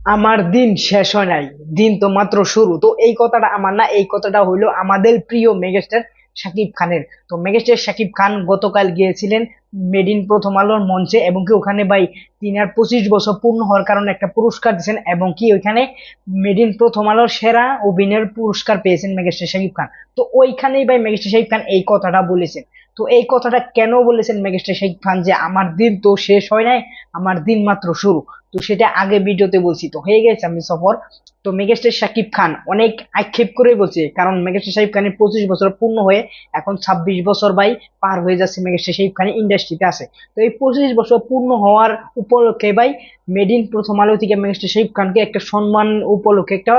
আমার দিন শেষ হয় নাই। দিন তো মাত্র শুরু। তো এই কথাটা আমার না, এই কথাটা হইল আমাদের প্রিয় মেগাস্টার শাকিব খানের। তো মেগাস্টার শাকিব খান গতকাল গিয়েছিলেন মেড ইন প্রথম আলোর মঞ্চে এবং কি ওখানে ভাই তিনি আর পঁচিশ বছর পূর্ণ হওয়ার কারণে একটা পুরস্কার দিয়েছেন এবং কি ওইখানে মেড ইন প্রথম আলোর সেরা অভিনয়ের পুরস্কার পেয়েছেন মেগাস্টার শাকিব খান। তো ওইখানেই ভাই মেগাস্টার শাকিব খান এই কথাটা বলেছেন। তো এই কথাটা কেন বলেছেন মেগাস্টার শেখ খান যে আমার দিন তো শেষ হয় নাই, আমার দিন মাত্র শুরু? তো সেটা আগে ভিডিওতে বলছি। তো হয়ে গেছে আমি সফর। তো মেগাস্টার শাকিব খান অনেক আক্ষেপ করে বলছে, কারণ মেগাস্টার শাকিব খানের পঁচিশ বছর পূর্ণ হয়ে এখন ছাব্বিশ বছর ভাই পার হয়ে যাচ্ছে মেগাস্টার শাকিব খান ইন্ডাস্ট্রিতে আছে। তো এই পঁচিশ বছর পূর্ণ হওয়ার উপলক্ষে ভাই মেড ইন প্রথম আলো থেকে মেগাস্টার শাকিব খানকে একটা সম্মান উপলক্ষে একটা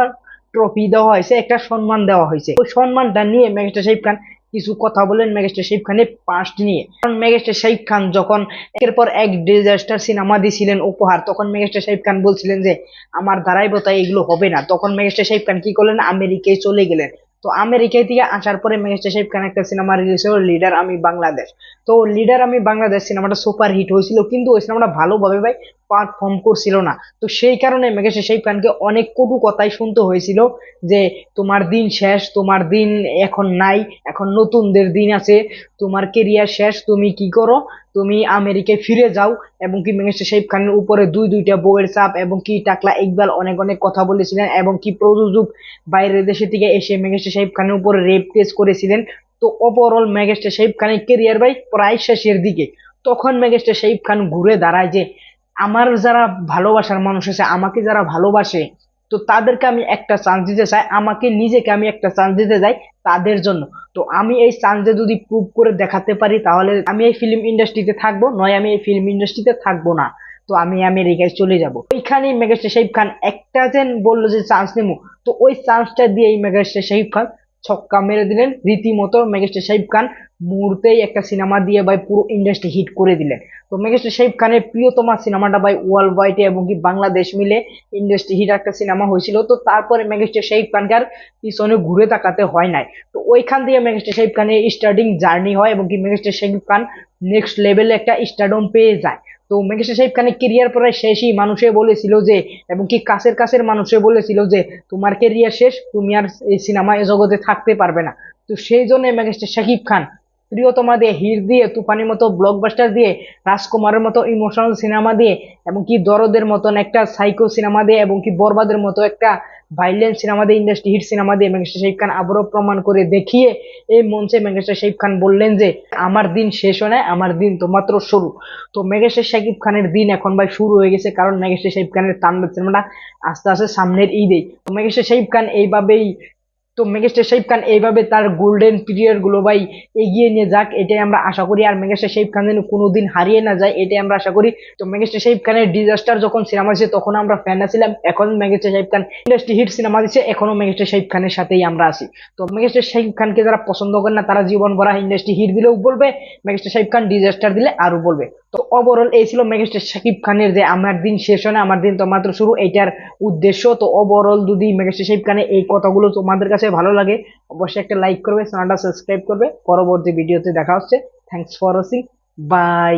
ট্রফি দেওয়া হয়েছে, একটা সম্মান দেওয়া হয়েছে। ওই সম্মানটা নিয়ে মেগাস্টার শাকিব খান কিছু কথা বলেন মেগাস্টার শাহিব খানের পাস্ট নিয়ে। কারণ মেগাস্টার শাহিব খান যখন একের পর এক ডিজাস্টার সিনেমা দিয়েছিলেন উপহার, তখন মেগাস্টার শাহিব খান বলছিলেন যে, আমার দ্বারাই দাঁড়াইবতায় এগুলো হবে না। তখন মেগাস্টার শাহিব খান কি করলেন? আমেরিকায় চলে গেলেন। তো আমেরিকায় থেকে আসার পরে মেগাস্টার শাহিব খান একটা সিনেমা রিলিজ হলো লিডার আমি বাংলাদেশ। তো লিডার আমি বাংলাদেশ সিনেমাটা সুপার হিট হয়েছিল। কিন্তু ওই সিনেমাটা ভালোভাবে ভাই পারফর্ম করছিল না। তো সেই কারণে মেঘেশ শাহিব খানকে অনেক কটু কথাই শুনতে হয়েছিল যে, তোমার দিন শেষ, তোমার দিন এখন নাই, এখন নতুনদের দিন আছে, তোমার কেরিয়ার শেষ, তুমি কি করো? তুমি আমেরিকায় ফিরে যাও। এবং কি মেঘেশ শাহিব খানের উপরে দুই দুইটা বউয়ের চাপ এবং কি টাকলা ইকবাল অনেক অনেক কথা বলেছিলেন এবং কি প্রযোজক বাইরের দেশে থেকে এসে মেঘেশ শাহিব খানের উপরে রেপ কেস করেছিলেন। তো ওভারঅল মেঘেস্টার শাহিব খানের কেরিয়ার ভাই প্রায় শেষের দিকে। তখন মেঘেস্টার শাহিব খান ঘুরে দাঁড়ায় যে আমার যারা ভালোবাসার মানুষ আছে, আমাকে যারা ভালোবাসে, তো তাদেরকে আমি একটা চান্স দিতে চাই, আমাকে নিজেকে আমি একটা চান্স দিতে চাই তাদের জন্য। তো আমি এই চান্সে যদি প্রুভ করে দেখাতে পারি, তাহলে আমি এই ফিল্ম ইন্ডাস্ট্রিতে থাকব, নয় আমি এই ফিল্ম ইন্ডাস্ট্রিতে থাকব না। তো আমি আমেরিকায় চলে যাব। ওইখানেই মেগাস্টার শাহিব খান একটা যেন বলল যে চান্স নেব, তো ওই চান্সটা দিয়েই মেগাস্টার শাহিব খান ছক্কা মেরে দিলেন। রীতিমতো মেগাস্টার শাহিব খান মুহূর্তেই একটা সিনেমা দিয়ে ভাই পুরো ইন্ডাস্ট্রি হিট করে দিলেন। তো মেগাস্টার শাহিব খানের প্রিয়তমা সিনেমাটা ভাই ওয়ার্ল্ড ওয়াইডে এবং কি বাংলাদেশ মিলে ইন্ডাস্ট্রি হিট একটা সিনেমা হয়েছিল। তো তারপরে মেগাস্টার শাহিব খানকে আর পিছনে ঘুরে তাকাতে হয় নাই। তো ওইখান দিয়ে মেগাস্টার শাহিব খানের স্টার্টিং জার্নি হয় এবং কি মেগাস্টার শাহিব খান নেক্সট লেভেলে একটা স্টার্ডম পেয়ে যায়। তো মেঘেশ্বর সাহেব খানের কেরিয়ার প্রায় শেষই মানুষে বলেছিল যে, এবং কি কাছের কাছের মানুষে বলেছিল যে, তোমার কেরিয়ার শেষ, তুমি আর এই সিনেমা এ জগতে থাকতে পারবে না। তো সেই জন্য মেঘেশ্বর শাকিব খান প্রিয়তমা দিয়ে হির দিয়ে, তুফানির মতো ব্লকবাস্টার দিয়ে, রাজকুমারের মতো ইমোশনাল সিনেমা দিয়ে, এবং কি দরদের মতন একটা সাইকো সিনেমা দিয়ে, এবং কি বরবাদের মতো একটা ভাইলেন্ট সিনেমা দিয়ে ইন্ডাস্ট্রি হিট সিনেমা দিয়ে ম্যাঙ্গেস্টার শেখ খান আবারও প্রমাণ করে দেখিয়ে এই মঞ্চে ম্যাঙ্গেস্টার শেখ খান বললেন যে, আমার দিন শেষ হয় না আমার দিন তো মাত্র শুরু। তো মেঘেশ্বর শাকিব খানের দিন এখন ভাই শুরু হয়ে গেছে, কারণ মেঘেশ্বর শাহিব খানের তাণ্ডব সিনেমাটা আস্তে আস্তে সামনের ঈদেই। তো মেঘেশ্বর শাহিব খান এইভাবেই তো মেগাস্টার শাহিব খান এইভাবে তার গোল্ডেন পিরিয়ডগুলো ভাই এগিয়ে নিয়ে যাক, এটাই আমরা আশা করি। আর মেগাস্টার শাহিব খান যেন কোনোদিন হারিয়ে না যায়, এটাই আমরা আশা করি। তো মেগাস্টার শাহিব খানের ডিজাস্টার যখন সিনেমা দিচ্ছে তখন আমরা ফ্যান ছিলাম এখন megastar Shakib Khan industry hit cinema দিচ্ছে এখনও মেগাস্টার শাহিব খানের সাথেই আমরা আছি। তো মেগাস্টার শাহিব খানকে যারা পছন্দ করেন না, তারা জীবন ভরা ইন্ডাস্ট্রি হিট দিলেও বলবে মেগাস্টার শাহিব খান ডিজাস্টার দিলে আরও বলবে। তো ওভারঅল এই ছিল মেগাস্টার শাকিব খানের যে আমার দিন শেষ হয় না, আমার দিন তো মাত্র শুরু, এটার উদ্দেশ্য। তো ওভারঅল যদি মেগাস্টার শাকিব খানের এই কথাগুলো তোমাদের কাছে ভালো লাগে, অবশ্যই একটা লাইক করবে, চ্যানেলটা সাবস্ক্রাইব করবে। পরবর্তী ভিডিওতে দেখা হচ্ছে। Thanks for watching by